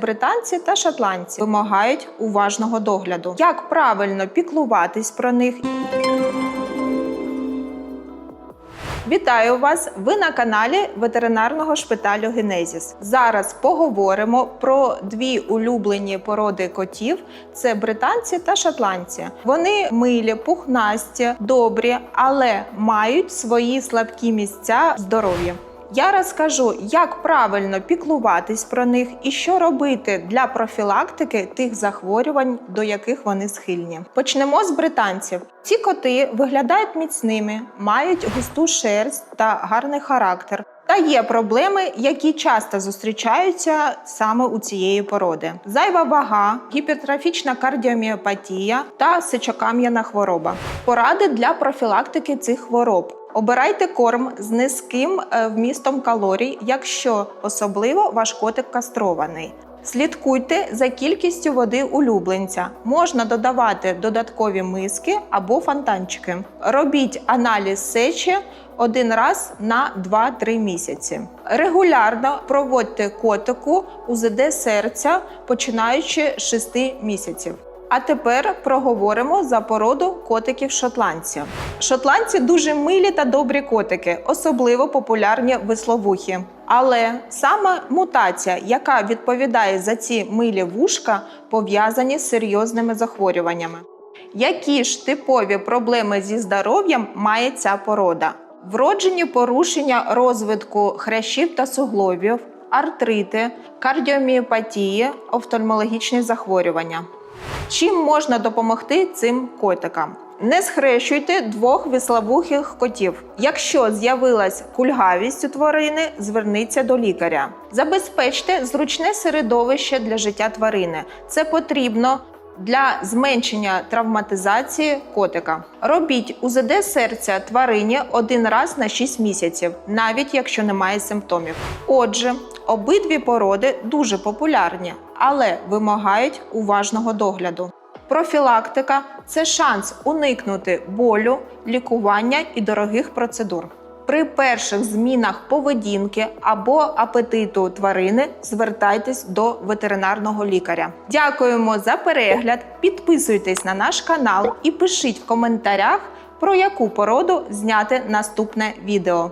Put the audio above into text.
Британці та шотландці вимагають уважного догляду. Як правильно піклуватись про них? Вітаю вас! Ви на каналі ветеринарного шпиталю Генезіс. Зараз поговоримо про дві улюблені породи котів: це британці та шотландці. Вони милі, пухнасті, добрі, але мають свої слабкі місця здоров'я. Я розкажу, як правильно піклуватись про них і що робити для профілактики тих захворювань, до яких вони схильні. Почнемо з британців. Ці коти виглядають міцними, мають густу шерсть та гарний характер. Та є проблеми, які часто зустрічаються саме у цієї породи: зайва вага, гіпертрофічна кардіоміопатія та сечокам'яна хвороба. Поради для профілактики цих хвороб. Обирайте корм з низьким е, вмістом калорій, якщо особливо ваш котик кастрований. Слідкуйте за кількістю води улюбленця. Можна додавати додаткові миски або фонтанчики. Робіть аналіз сечі один раз на 2-3 місяці. Регулярно проводьте котику УЗД серця, починаючи з 6 місяців. А тепер проговоримо за породу котиків шотландців. Шотландці дуже милі та добрі котики, особливо популярні висловухі. Але саме мутація, яка відповідає за ці милі вушка, пов'язані з серйозними захворюваннями. Які ж типові проблеми зі здоров'ям має ця порода? Вроджені порушення розвитку хрящів та суглобів, артрити, кардіоміопатії, офтальмологічні захворювання. Чим можна допомогти цим котикам? Не схрещуйте двох віславухих котів. Якщо з'явилась кульгавість у тварини, зверніться до лікаря. Забезпечте зручне середовище для життя тварини. Це потрібно для зменшення травматизації котика. Робіть УЗД серця тварині один раз на 6 місяців, навіть якщо немає симптомів. Отже, обидві породи дуже популярні, але вимагають уважного догляду. Профілактика це шанс уникнути болю, лікування і дорогих процедур. При перших змінах поведінки або апетиту тварини звертайтесь до ветеринарного лікаря. Дякуємо за перегляд. Підписуйтесь на наш канал і пишіть в коментарях, про яку породу зняти наступне відео.